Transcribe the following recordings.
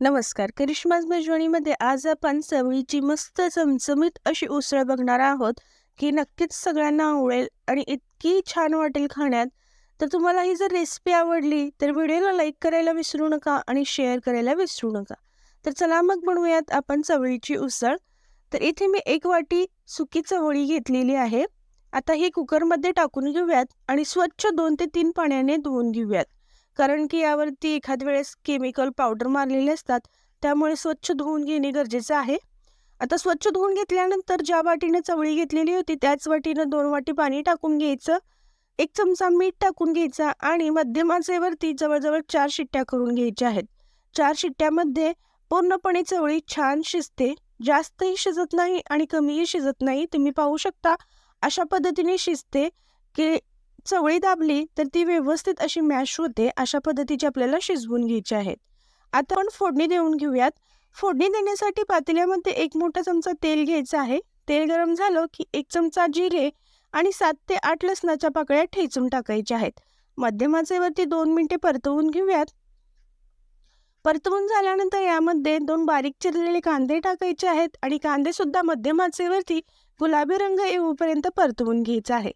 नमस्कार. करिश्माज मेजवानीमध्ये आज आपण चवळीची मस्त चमचमीत अशी उसळ बघणार आहोत की नक्कीच सगळ्यांना आवडेल आणि इतकी छान वाटेल खाण्यात. तर तुम्हाला ही जर रेसिपी आवडली तर व्हिडिओला लाईक करायला विसरू नका आणि शेअर करायला विसरू नका. तर चला मग बनवूयात आपण चवळीची उसळ. तर इथे मी एक वाटी सुकी चवळी घेतलेली आहे. आता ही कुकरमध्ये टाकून घेऊयात आणि स्वच्छ दोन ते तीन पाण्याने धुवून घेऊयात. कारण की यावरती एखाद वेळेस केमिकल पावडर मारलेले असतात त्यामुळे स्वच्छ धुवून घेणे गरजेचं आहे. आता स्वच्छ धुवून घेतल्यानंतर ज्या वाटीनं चवळी घेतलेली होती त्याच वाटीनं दोन वाटी पाणी टाकून घ्यायचं एक चमचा मीठ टाकून घ्यायचा आणि मध्यम आचेवरती जवळजवळ चार शिट्ट्या करून घ्यायच्या आहेत. चार शिट्ट्यामध्ये पूर्णपणे चवळी छान शिजते जास्तही शिजत नाही आणि कमीही शिजत नाही तुम्ही पाहू शकता अशा पद्धतीने शिजते की चवळी दाबली तर ती व्यवस्थित अशी मॅश होते अशा पद्धतीची आपल्याला शिजवून घ्यायची आहेत आता आपण फोडणी देऊन घेऊयात. फोडणी देण्यासाठी पातेल्यामध्ये एक मोठा चमचा तेल घ्यायचं आहे. तेल गरम झालं की एक चमचा जिरे आणि सात ते आठ लसणाच्या पाकळ्या ठेचून टाकायच्या आहेत. मध्यमाचेवरती दोन मिनिटे परतवून घेऊयात. परतवून झाल्यानंतर यामध्ये दोन बारीक चिरलेले कांदे टाकायचे आहेत आणि कांदे सुद्धा मध्यमाचेवरती गुलाबी रंग येऊपर्यंत परतवून घ्यायचा आहे.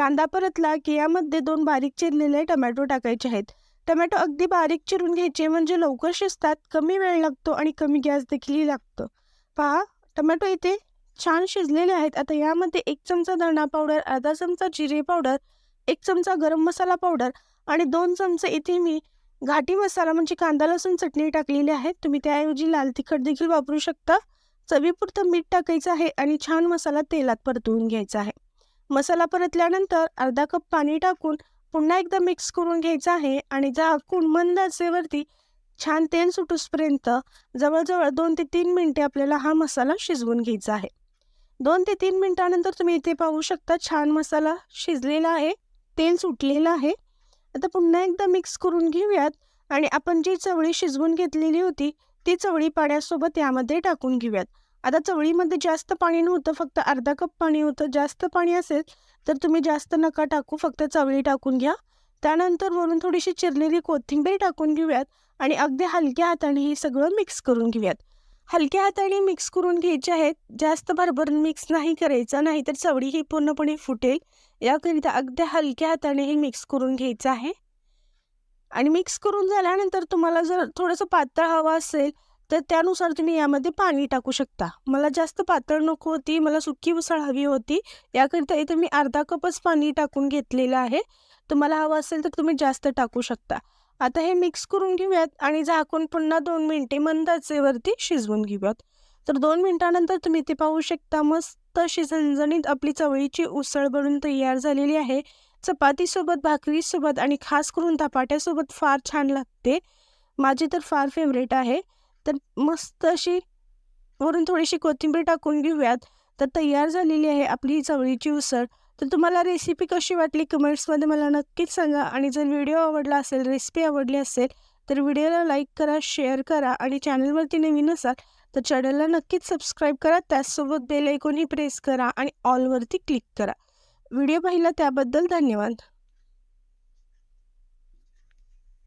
कांदा परतला की यामध्ये दोन बारीक चिरलेले टमॅटो टाकायचे आहेत. टमॅटो अगदी बारीक चिरून घ्यायचे म्हणजे लवकर शिजतात कमी वेळ लागतो आणि कमी गॅस देखील लागतो. पहा टमॅटो इथे छान शिजलेले आहेत. आता यामध्ये एक चमचा धणा पावडर अर्धा चमचा जिरे पावडर एक चमचा गरम मसाला पावडर आणि दोन चमचे इथे मी घाटी मसाला म्हणजे कांदा लसूण चटणी टाकलेली आहे तुम्ही त्याऐवजी लाल तिखट देखील वापरू शकता. चवीपुरतं मीठ टाकायचं आहे आणि छान मसाला तेलात परतवून घ्यायचा आहे. मसाला परतल्यानंतर अर्धा कप पाणी टाकून पुन्हा एकदा मिक्स करून घ्यायचं आहे आणि झाकून मंद आचेवरती छान तेल सुटूसपर्यंत जवळजवळ दोन ते तीन मिनटे आपल्याला हा मसाला शिजवून घ्यायचा आहे. दोन ते तीन मिनटानंतर तुम्ही इथे पाहू शकता छान मसाला शिजलेला आहे तेल सुटलेलं आहे. आता पुन्हा एकदा मिक्स करून घेऊयात आणि आपण जी चवळी शिजवून घेतलेली होती ती चवळी पाण्यासोबत यामध्ये टाकून घेऊयात. आता चवळीमध्ये जास्त पाणी नव्हतं फक्त अर्धा कप पाणी होतं. जास्त पाणी असेल तर तुम्ही जास्त नका टाकू फक्त चवळी टाकून घ्या. त्यानंतर वरून थोडीशी चिरलेली कोथिंबीर टाकून घेऊयात आणि अगदी हलक्या हाताने हे सगळं मिक्स करून घेऊयात. हलक्या हाताने मिक्स करून घ्यायचे आहेत. जास्त भरभरून मिक्स नाही करायचं नाही तर चवळी ही पूर्णपणे फुटेल. याकरिता अगदी हलक्या हाताने हे मिक्स करून घ्यायचं आहे. आणि मिक्स करून झाल्यानंतर तुम्हाला जर थोडंसं पातळ हवं असेल तर त्यानुसार तुम्ही यामध्ये पाणी टाकू शकता. मला जास्त पातळ नको होती मला सुकी उसळ हवी होती. याकरिता इथे मी अर्धा कपच पाणी टाकून घेतलेलं आहे. तुम्हाला हवं असेल तर तुम्ही जास्त टाकू शकता. आता हे मिक्स करून घेऊयात आणि झाकून पुन्हा दोन मिनटे मंदाचेवरती शिजवून घेऊयात. तर दोन मिनटानंतर तुम्ही ते पाहू शकता मस्त शिजणजणीत आपली चवळीची उसळ बनून तयार झालेली आहे. चपातीसोबत भाकरीसोबत आणि खास करून धपाट्यासोबत फार छान लागते. माझी तर फार फेवरेट आहे. तर मस्त अशी वरून थोडीशी कोथिंबीर टाकून घेऊयात. तर तयार झालेली आहे आपली ही चवळीची उसळ. तर तुम्हाला रेसिपी कशी वाटली कमेंट्समध्ये मला नक्कीच सांगा. आणि जर व्हिडिओ आवडला असेल रेसिपी आवडली असेल तर व्हिडिओला लाईक करा शेअर करा आणि चॅनलवरती नवीन असाल तर चॅनलला नक्कीच सबस्क्राईब करा. त्याचसोबत बेल ऐकूनही प्रेस करा आणि ऑलवरती क्लिक करा. व्हिडिओ पाहिला त्याबद्दल धन्यवाद.